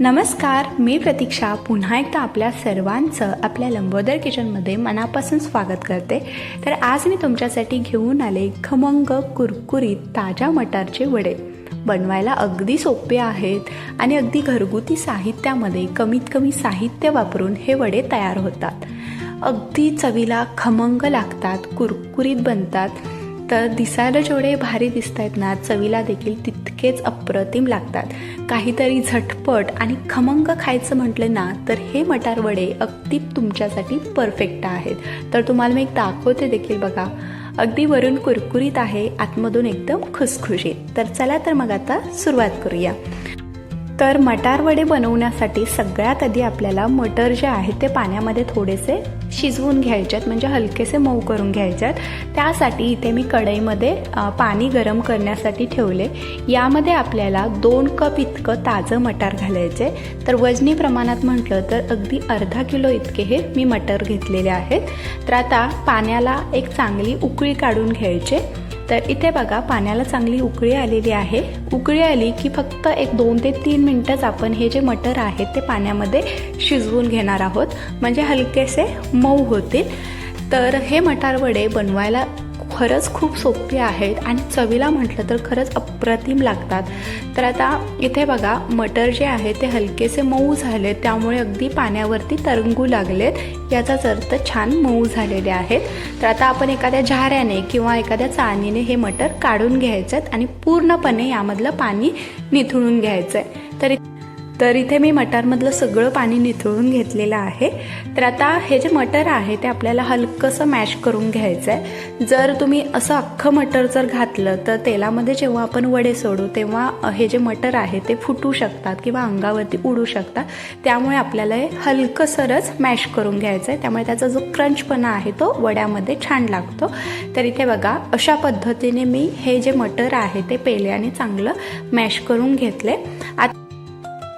नमस्कार मी प्रतीक्षा. पुन्हा एकदा आपल्या सर्वांचं आपल्या लंबोदर किचनमध्ये मनापासून स्वागत करते. तर आज मी तुमच्यासाठी घेऊन आले खमंग कुरकुरीत ताज्या मटारचे वडे. बनवायला अगदी सोपे आहेत आणि अगदी घरगुती साहित्यामध्ये कमीत कमी साहित्य वापरून हे वडे तयार होतात. अगदी चवीला खमंग लागतात कुरकुरीत बनतात. तर दिसायला जेवढे भारी दिसत आहेत ना चवीला देखील तितकेच अप्रतिम लागतात. काहीतरी झटपट आणि खमंग खायचं म्हटलं ना तर हे मटार वडे अगदी तुमच्यासाठी परफेक्ट आहेत. तर तुम्हाला मी एक दाखवते देखील बघा. अगदी वरून कुरकुरीत आहे आतमधून एकदम खुसखुशीत. तर चला तर मग आता सुरुवात करूया. तर मटारवडे बनवण्यासाठी सगळ्यात आधी आपल्याला मटर जे आहे ते पाण्यामध्ये थोडेसे शिजवून घ्यायचे आहेत म्हणजे हलकेसे मऊ करून घ्यायचे आहेत त्यासाठी इथे मी कढईमध्ये पाणी गरम करण्यासाठी ठेवले. यामध्ये आपल्याला दोन कप इतकं ताजं मटार घालायचे. तर वजनी प्रमाणात म्हटलं तर अगदी अर्धा किलो इतके हे मी मटर घेतलेले आहेत. तर आता पाण्याला एक चांगली उकळी काढून घ्यायचे. तर इथे बघा पाण्याला चांगली उकळी आलेली आहे. उकळी आली की फक्त एक दोन ते तीन मिनटंच आपण हे जे मटर आहेत ते पाण्यामध्ये शिजवून घेणार आहोत. म्हणजे हलकेसे मऊ होतील. तर हे मटार वडे बनवायला खरंच खूप सोपी आहेत आणि चवीला म्हटलं तर खरंच अप्रतिम लागतात. तर आता इथे बघा मटर जे आहे ते हलकेसे मऊ झाले त्यामुळे अगदी पाण्यावरती तरंगू लागलेत. याचाच अर्थ छान मऊ झालेले आहेत. तर आता आपण एखाद्या झाऱ्याने किंवा एखाद्या चाळणीने हे मटर काढून घ्यायचे आहेत आणि पूर्णपणे यामधलं पाणी निथळून घ्यायचं आहे तर तर इथे मी मटारमधलं सगळं पाणी निथळून घेतलेलं आहे. तर आता हे जे मटर आहे ते आपल्याला हलकंसं मॅश करून घ्यायचं आहे जर तुम्ही असं अख्खं मटर जर घातलं तर तेलामध्ये जेव्हा आपण वडे सोडू तेव्हा हे जे मटर आहे ते फुटू शकतात किंवा अंगावरती उडू शकतात. त्यामुळे आपल्याला हे हलकंसरच मॅश करून घ्यायचं आहे त्यामुळे त्याचा जो क्रंचपणा आहे तो वड्यामध्ये छान लागतो. तर इथे बघा अशा पद्धतीने मी हे जे मटर आहे ते पेल्याने चांगलं मॅश करून घेतले. आता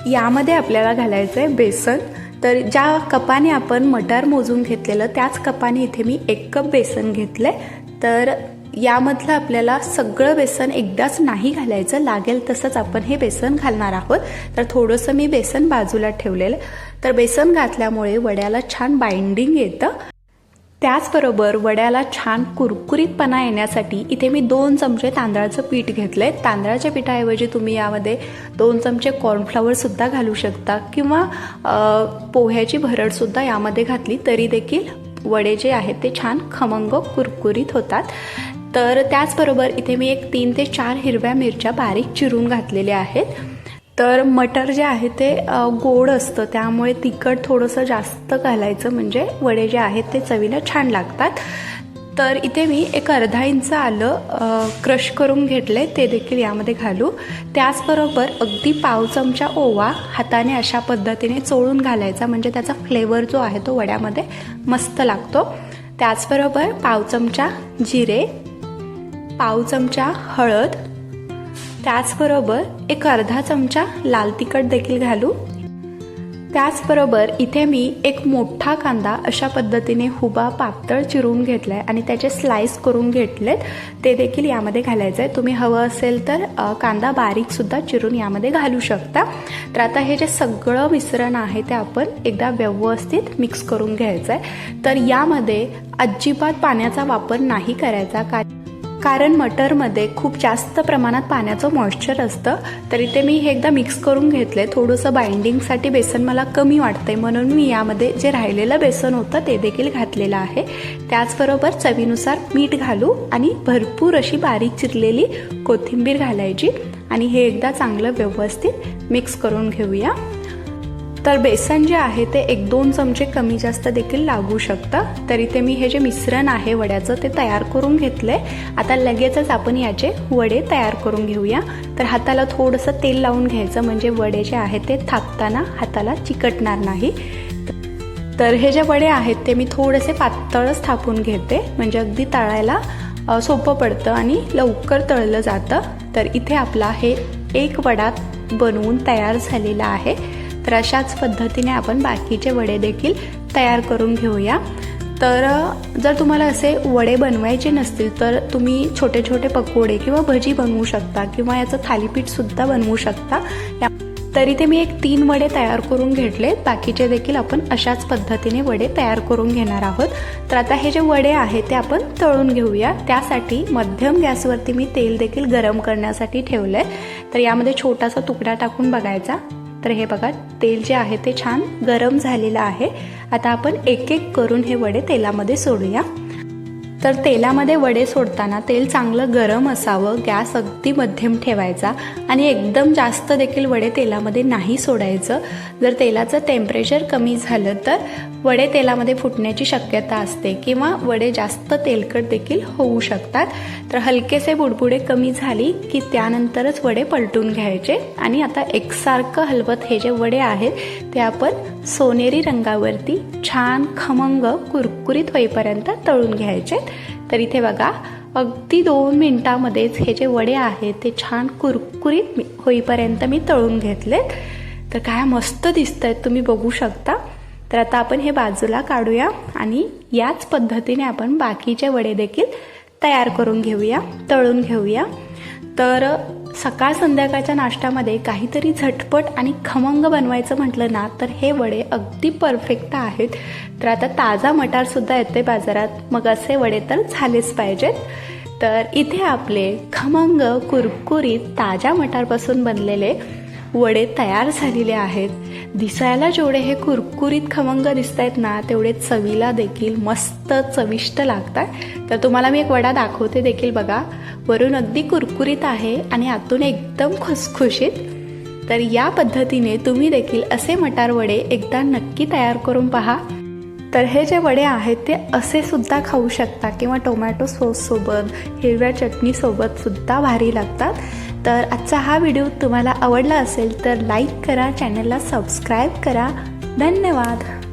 यामध्ये आपल्याला घालायचं आहे बेसन. तर ज्या कपाने आपण मटार मोजून घेतलेलं त्याच कपाने इथे मी एक कप बेसन घेतलं आहे तर यामधलं आपल्याला सगळं बेसन एकदाच नाही घालायचं लागेल तसंच आपण हे बेसन घालणार आहोत. तर थोडंसं मी बेसन बाजूला ठेवलेलं तर बेसन घातल्यामुळे वड्याला छान बाइंडिंग येतं. त्याचबरोबर वड्याला छान कुरकुरीतपणा येण्यासाठी इथे मी दोन चमचे तांदळाचं पीठ घेतलंय. तांदळाच्या पिठाऐवजी तुम्ही यामध्ये दोन चमचे कॉर्नफ्लॉवरसुद्धा घालू शकता किंवा पोह्याची भरडसुद्धा यामध्ये घातली तरी देखील वडे जे आहेत ते छान खमंग कुरकुरीत होतात. तर त्याचबरोबर इथे मी एक तीन ते चार हिरव्या मिरच्या बारीक चिरून घातलेल्या आहेत. तर मटर जे आहे ते गोड असतं. त्यामुळे तिखट थोडंसं जास्त घालायचं. म्हणजे वडे जे आहेत ते चवीला छान लागतात. तर इथे मी एक अर्धा इंच आलं क्रश करून घेतले ते देखील यामध्ये घालू. त्याचबरोबर अगदी पाव चमचा ओवा हाताने अशा पद्धतीने चोळून घालायचा. म्हणजे त्याचा फ्लेवर जो आहे तो वड्यामध्ये मस्त लागतो. त्याचबरोबर पाव चमचा जिरे पाव चमचा हळद त्याचबरोबर एक अर्धा चमचा लाल तिखट देखील घालू. त्याचबरोबर इथे मी एक मोठा कांदा अशा पद्धतीने हुबा पातळ चिरून घेतलाय आणि त्याचे स्लाइस करून घेतलेत. ते देखील यामध्ये घालायचं आहे तुम्ही हवं असेल तर कांदा बारीकसुद्धा चिरून यामध्ये घालू शकता. तर आता हे जे सगळं मिश्रण आहे ते आपण एकदा व्यवस्थित मिक्स करून घ्यायचं आहे तर यामध्ये अजिबात पाण्याचा वापर नाही करायचा. कारण कारण मटरमध्ये खूप जास्त प्रमाणात पाण्याचं मॉइश्चर असतं. तर इथे मी हे एकदा मिक्स करून घेतले थोडंसं बाइंडिंगसाठी बेसन मला कमी वाटतंय. म्हणून मी यामध्ये जे राहिलेलं बेसन होतं ते देखील घातलेलं आहे. त्याचबरोबर चवीनुसार मीठ घालू आणि भरपूर अशी बारीक चिरलेली कोथिंबीर घालायची. आणि हे एकदा चांगलं व्यवस्थित मिक्स करून घेऊया. तर बेसन जे आहे ते एक दोन चमचे कमी जास्त देखील लागू शकतं. तर इथे मी हे जे मिश्रण आहे वड्याचं ते तयार करून घेतलंय. आता लगेचच आपण याचे वडे तयार करून घेऊया. तर हाताला थोडंसं तेल लावून घ्यायचं म्हणजे वडे जे आहेत ते थापताना हाताला चिकटणार नाही. तर हे जे वडे आहेत ते मी थोडेसे पातळच थापून घेते म्हणजे अगदी तळायला सोपं पडतं आणि लवकर तळलं जातं. तर इथे आपला हे एक वडा बनवून तयार झालेला आहे. तर अशाच पद्धतीने आपण बाकीचे वडे देखील तयार करून घेऊया. तर जर तुम्हाला असे वडे बनवायचे नसतील तर तुम्ही छोटे छोटे पकोडे किंवा भजी बनवू शकता किंवा याचं थालीपीठसुद्धा बनवू शकता. या तरी ते मी एक तीन वडे तयार करून घेतले. बाकीचे देखील आपण अशाच पद्धतीने वडे तयार करून घेणार आहोत. तर आता हे जे वडे आहेत ते आपण तळून घेऊया. त्यासाठी मध्यम गॅसवरती मी तेल देखील गरम करण्यासाठी ठेवलं आहे तर यामध्ये छोटासा तुकडा टाकून बघायचा. तर हे बघा तेल जे आहे ते छान गरम झालेलं आहे. आता आपण एक एक करून हे वडे तेलामध्ये सोडूया. तर तेलामध्ये वडे सोडताना तेल चांगलं गरम असावं गॅस अगदी मध्यम ठेवायचा आणि एकदम जास्त देखील वडे तेलामध्ये नाही सोडायचं. जर तेलाचं टेम्परेचर कमी झालं तर वडे तेलामध्ये फुटण्याची शक्यता असते किंवा वडे जास्त तेलकट देखील होऊ शकतात. तर हलकेसे बुडबुडे कमी झाली की त्यानंतरच वडे पलटून घ्यायचे आणि आता एकसारखं हलवत हे जे वडे आहेत ते आपण सोनेरी रंगावरती छान खमंग कुरकुरीत होईपर्यंत तळून घ्यायचे तर इथे बघा अगदी दोन मिनटामध्येच हे जे वडे आहेत ते छान कुरकुरीत मी- होईपर्यंत मी तळून घेतलेत. तर काय मस्त दिसत आहेत तुम्ही बघू शकता. तर आता आपण हे बाजूला काढूया आणि याच पद्धतीने आपण बाकीचे वडे देखील तयार करून घेऊया तळून घेऊया. तर सकाळ संध्याकाळच्या नाश्त्यामध्ये काहीतरी झटपट आणि खमंग बनवायचं म्हटलं ना तर हे वडे अगदी परफेक्ट आहेत. तर आता ताजा मटारसुद्धा येते बाजारात. मग असे वडे तर झालेच पाहिजेत. तर इथे आपले खमंग कुरकुरीत ताज्या मटारपासून बनलेले वडे तयार झालेले आहेत. दिसायला जेवढे हे कुरकुरीत खमंग दिसत आहेत ना तेवढे चवीला देखील मस्त चविष्ट लागतात. तर तुम्हाला मी एक वडा दाखवते देखील बघा. वरून अगदी कुरकुरीत आहे आणि आतून एकदम खुसखुशीत. तर या पद्धतीने तुम्ही देखील असे मटार वडे एकदा नक्की तयार करून पहा. तर हे जे वडे आहेत ते असे सुद्धा खाऊ शकता किंवा टोमॅटो सॉससोबत हिरव्या चटणीसोबत सुद्धा भारी लागतात. तर आजचा हा व्हिडिओ तुम्हाला आवडला असेल तर लाईक करा चॅनलला सबस्क्राईब करा. धन्यवाद.